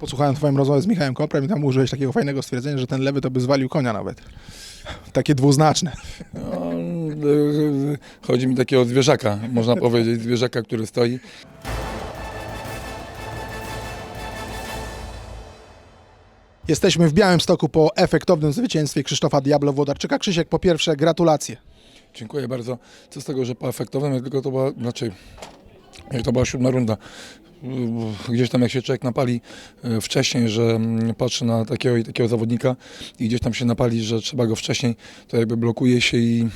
Posłuchałem twoją rozmowę z Michałem Koprem i tam użyłeś takiego fajnego stwierdzenia, że ten lewy to by zwalił konia nawet. Takie dwuznaczne. No, y, chodzi mi takiego zwierzaka, można powiedzieć, zwierzaka, który stoi. Jesteśmy w Białymstoku po efektownym zwycięstwie Krzysztofa Diablo Włodarczyka. Krzysiek, po pierwsze gratulacje. Dziękuję bardzo. Co z tego, że po efektownym, jak tylko to była, znaczy, jak to była siódma runda. Gdzieś tam jak się człowiek napali y, wcześniej, że mm, patrzy na takiego i takiego zawodnika i gdzieś tam się napali, że trzeba go wcześniej, to jakby blokuje się i,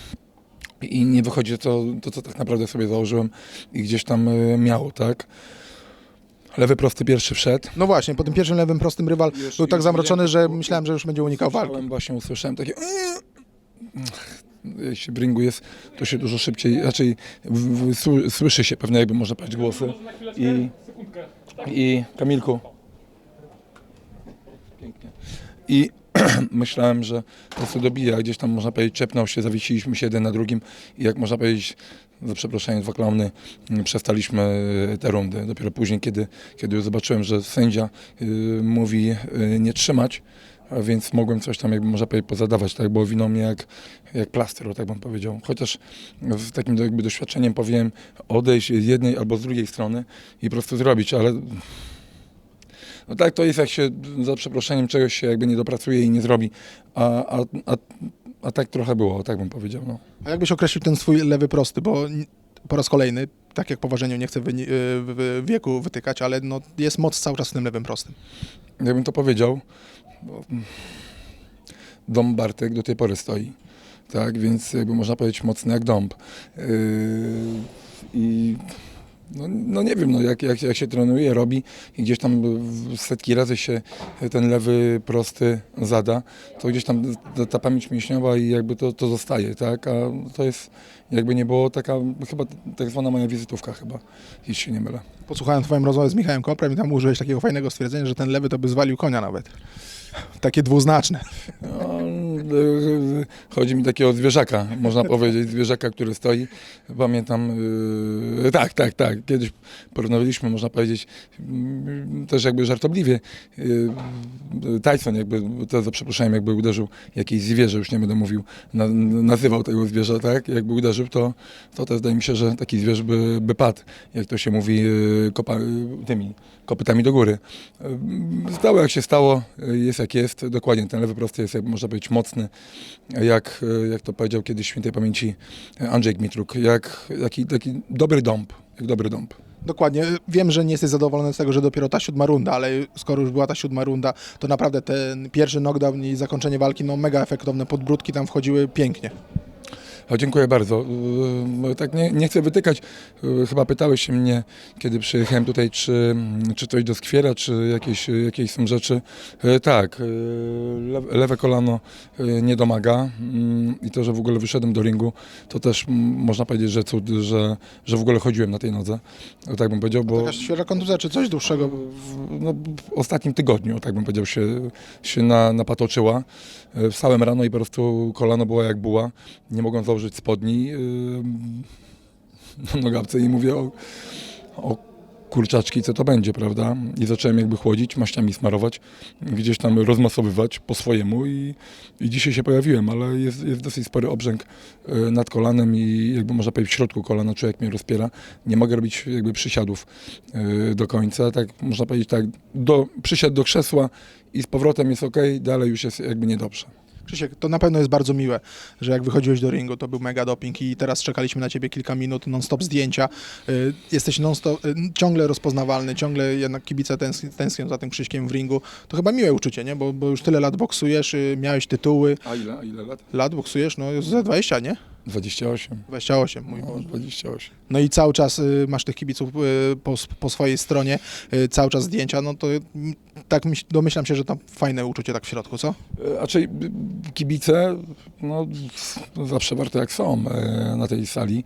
i nie wychodzi to, to, co tak naprawdę sobie założyłem i gdzieś tam y, miało, tak? Lewy prosty pierwszy wszedł. No właśnie, po tym pierwszym lewym prostym rywal Już- był tak zamroczony, że myślałem, że już będzie unikał walki. Właśnie, usłyszałem takie... Jeśli w ringu jest, to się dużo szybciej, raczej w, w, sły- słyszy się pewne jakby można powiedzieć głosy. I, i Kamilku. I myślałem, że po prostu dobija, gdzieś tam można powiedzieć czepnął się, zawiesiliśmy się jeden na drugim i jak można powiedzieć, za przeproszeniem dwa klauny, mm, przestaliśmy e, te rundy. Dopiero później, kiedy, kiedy już zobaczyłem, że sędzia y, mówi y, nie trzymać, więc mogłem coś tam, jakby można powiedzieć, pozadawać, tak, bo winą mnie jak, jak plaster, o tak bym powiedział. Chociaż z takim jakby doświadczeniem powiem odejść z jednej albo z drugiej strony i po prostu zrobić, ale no tak to jest, jak się za przeproszeniem czegoś się jakby nie dopracuje i nie zrobi, a, a, a, a tak trochę było, tak bym powiedział, no. A jakbyś określił ten swój lewy prosty, bo po raz kolejny, tak jak po ważeniu nie chcę wieku wytykać, ale no, jest moc cały czas w tym lewym prostym. jakbym to powiedział, bo dom Bartek do tej pory stoi. Tak, więc jakby można powiedzieć mocny jak dąb. Yy, I no, no nie wiem, no jak, jak, jak się trenuje, robi i gdzieś tam setki razy się ten lewy prosty zada, to gdzieś tam ta, pamięć mięśniowa i jakby to, to zostaje, tak? A to jest jakby nie było taka chyba tak zwana moja wizytówka chyba, jeśli się nie mylę. Posłuchałem twoją rozmowę z Michałem Koprem i tam użyłeś takiego fajnego stwierdzenia, że ten lewy to by zwalił konia nawet. Takie dwuznaczne. No, chodzi mi takiego zwierzaka, można powiedzieć, zwierzaka, który stoi. Pamiętam, y, tak, tak, tak, kiedyś porównywaliśmy, można powiedzieć, y, też jakby żartobliwie. y, Tyson jakby, to za przeproszeniem, jakby uderzył jakieś zwierzę, już nie będę mówił, na, nazywał tego zwierza, tak, jakby uderzył, to, to też wydaje mi się, że taki zwierz by, by padł, jak to się mówi, kopa, tymi kopytami do góry. Stało jak się stało, jest jak jest. Dokładnie ten lewy prosty jest, jak można mocny, jak, jak to powiedział kiedyś świętej pamięci Andrzej Gmitruk, jak taki, taki dobry dąb, jak dobry dąb. Dokładnie. Wiem, że nie jesteś zadowolony z tego, że dopiero ta siódma runda, ale skoro już była ta siódma runda, to naprawdę ten pierwszy knockdown i zakończenie walki, no mega efektowne. Podbródki tam wchodziły pięknie. O, dziękuję bardzo. Yy, Tak nie, nie chcę wytykać. Yy, Chyba pytałeś się mnie, kiedy przyjechałem tutaj, czy, czy coś doskwiera, czy jakieś, jakieś są rzeczy. Tak, lewe, kolano nie domaga mm, i to, że w ogóle wyszedłem do ringu, to też można powiedzieć, że cud, że, że w ogóle chodziłem na tej nodze. Tak bym powiedział, bo Jakaś świeża kontuzja czy coś dłuższego? w, no, w ostatnim tygodniu, tak bym powiedział, się, się na, napatoczyła. Wstałem rano i po prostu kolano było jak buła. Nie mogłem założyć spodni yy, na nogawce i mówię o, o kurczaczki, co to będzie, prawda? I zacząłem jakby chłodzić, maściami smarować, gdzieś tam rozmasowywać po swojemu i, i dzisiaj się pojawiłem, ale jest, jest dosyć spory obrzęk e, nad kolanem i jakby można powiedzieć w środku kolana człowiek mnie rozpiera. Nie mogę robić jakby przysiadów e, do końca, tak można powiedzieć tak, do, przysiad do krzesła i z powrotem jest ok, dalej już jest jakby niedobrze. Krzysiek, to na pewno jest bardzo miłe, że jak wychodziłeś do ringu, to był mega doping i teraz czekaliśmy na ciebie kilka minut, non-stop zdjęcia. Y, Jesteś non-stop, y, ciągle rozpoznawalny, ciągle jednak kibice tęsk- tęsknią za tym Krzyśkiem w ringu. To chyba miłe uczucie, nie? Bo, bo już tyle lat boksujesz, y, miałeś tytuły. A ile, a ile lat? Lat boksujesz? No już za 20, nie? 28. 28, mój No, Boże. 28. No i cały czas y, masz tych kibiców y, po, po swojej stronie, y, cały czas zdjęcia, no to y, tak myśl, domyślam się, że to fajne uczucie tak w środku, co? A czyli kibice, no zawsze warto jak są e, na tej sali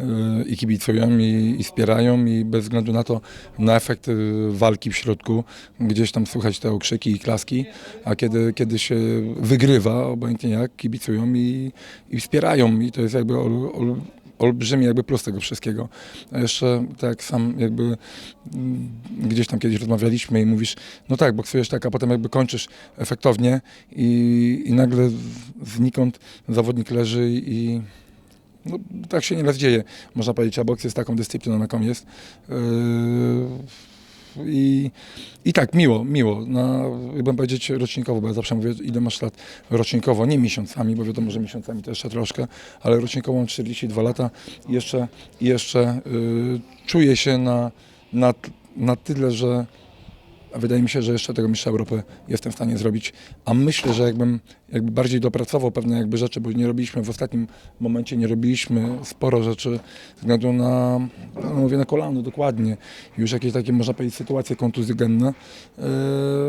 e, i kibicują i, i wspierają i bez względu na to, na efekt e, walki w środku, gdzieś tam słychać te okrzyki i klaski, a kiedy, kiedy się wygrywa, obojętnie jak, kibicują i, i wspierają i to jest jakby ol, ol, olbrzymi jakby plus tego wszystkiego. A jeszcze tak sam jakby mm, gdzieś tam kiedyś rozmawialiśmy i mówisz, no tak, boksujesz tak, a potem jakby kończysz efektownie i, i nagle znikąd zawodnik leży i no, tak się nieraz dzieje, można powiedzieć, a boks jest taką dyscypliną, jaką jest. Yy, I, I tak, miło, miło. Na, jakbym powiedzieć rocznikowo, bo ja zawsze mówię, ile masz lat rocznikowo, nie miesiącami, bo wiadomo, że miesiącami to jeszcze troszkę, ale rocznikowo mam 42 lata i jeszcze, jeszcze yy, czuję się na, na, na tyle, że wydaje mi się, że jeszcze tego mistrza Europy jestem w stanie zrobić, a myślę, że jakbym jakby bardziej dopracował pewne jakby rzeczy, bo nie robiliśmy w ostatnim momencie, nie robiliśmy sporo rzeczy ze względu na, no mówię na kolano dokładnie, już jakieś takie można powiedzieć sytuacje kontuzjogenne, yy,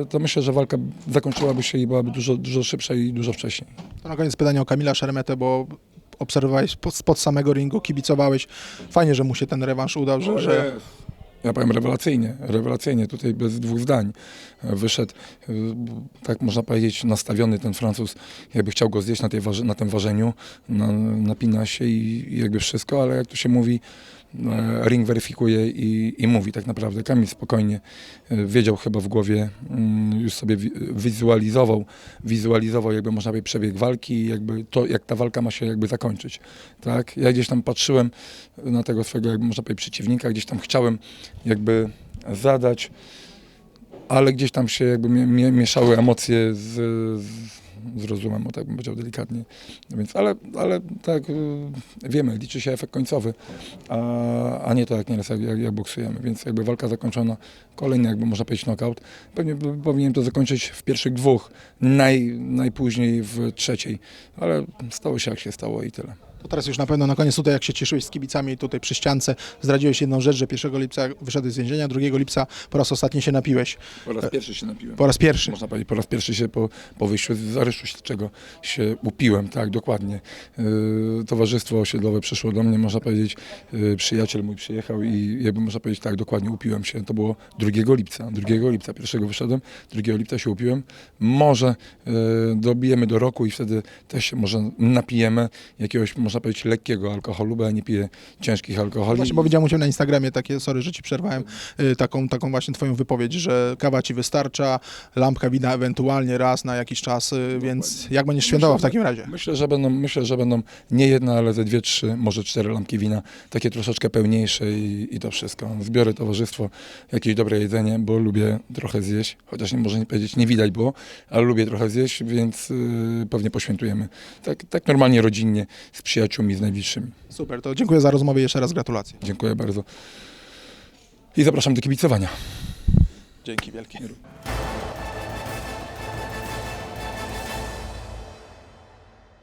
to myślę, że walka zakończyłaby się i byłaby dużo, dużo szybsza i dużo wcześniej. To na koniec pytanie o Kamila Szermetę, bo obserwowałeś spod, spod samego ringu, kibicowałeś. Fajnie, że mu się ten rewanż udał, że, że Ja powiem rewelacyjnie, rewelacyjnie, tutaj bez dwóch zdań. Wyszedł, y, tak można powiedzieć, nastawiony ten Francuz, jakby chciał go zjeść na, tej na tym ważeniu, na, napina się i, i jakby wszystko, ale jak to się mówi, e, ring weryfikuje i, i mówi tak naprawdę. Kamil spokojnie e, wiedział chyba w głowie, mm, już sobie wi- wizualizował, wizualizował jakby można powiedzieć przebieg walki jakby to, jak ta walka ma się jakby zakończyć. Tak? Ja gdzieś tam patrzyłem na tego swojego, jakby można powiedzieć, przeciwnika, gdzieś tam chciałem jakby zadać, ale gdzieś tam się jakby mie- mie- mieszały emocje z, z, rozumem, o tak bym powiedział delikatnie. Więc, ale, ale tak, y, wiemy, liczy się efekt końcowy, a, a nie to jak nieraz jak, jak, jak boksujemy. Więc jakby walka zakończona, kolejny jakby można powiedzieć knockout. Pewnie powinienem to zakończyć w pierwszych dwóch, naj, najpóźniej w trzeciej, ale stało się jak się stało i tyle. To teraz już na pewno na koniec tutaj, jak się cieszyłeś z kibicami tutaj przy ściance, zdradziłeś jedną rzecz, że 1 lipca wyszedłeś z więzienia, 2 lipca po raz ostatni się napiłeś. Po raz pierwszy się napiłem. Po raz pierwszy. Można powiedzieć, po raz pierwszy się po, po wyjściu z aresztu śledczego się upiłem, tak, dokładnie. Yy, towarzystwo osiedlowe przyszło do mnie, można powiedzieć, yy, przyjaciel mój przyjechał i jakby można powiedzieć, tak, dokładnie upiłem się. To było 2 lipca, 2 lipca, pierwszego wyszedłem, 2 lipca się upiłem. Może yy, dobijemy do roku i wtedy też się może napijemy jakiegoś, można powiedzieć, lekkiego alkoholu, bo ja nie piję ciężkich alkoholi. Właśnie, bo widziałem u Ciebie na Instagramie takie, sorry, że Ci przerwałem, y, taką, taką właśnie Twoją wypowiedź, że kawa Ci wystarcza, lampka wina ewentualnie raz na jakiś czas, y, więc jak będziesz świętował w takim razie? Myślę, że będą, myślę, że będą nie jedna, ale ze dwie, trzy, może cztery lampki wina, takie troszeczkę pełniejsze i, i to wszystko. Zbiorę towarzystwo, jakieś dobre jedzenie, bo lubię trochę zjeść, chociaż nie może nie powiedzieć, nie widać było, ale lubię trochę zjeść, więc yy, pewnie poświętujemy. Tak, tak normalnie, rodzinnie, z przyjaciółmi, z najbliższymi. Super, to dziękuję za rozmowę i jeszcze raz gratulacje. Dziękuję bardzo. I zapraszam do kibicowania. Dzięki wielkie.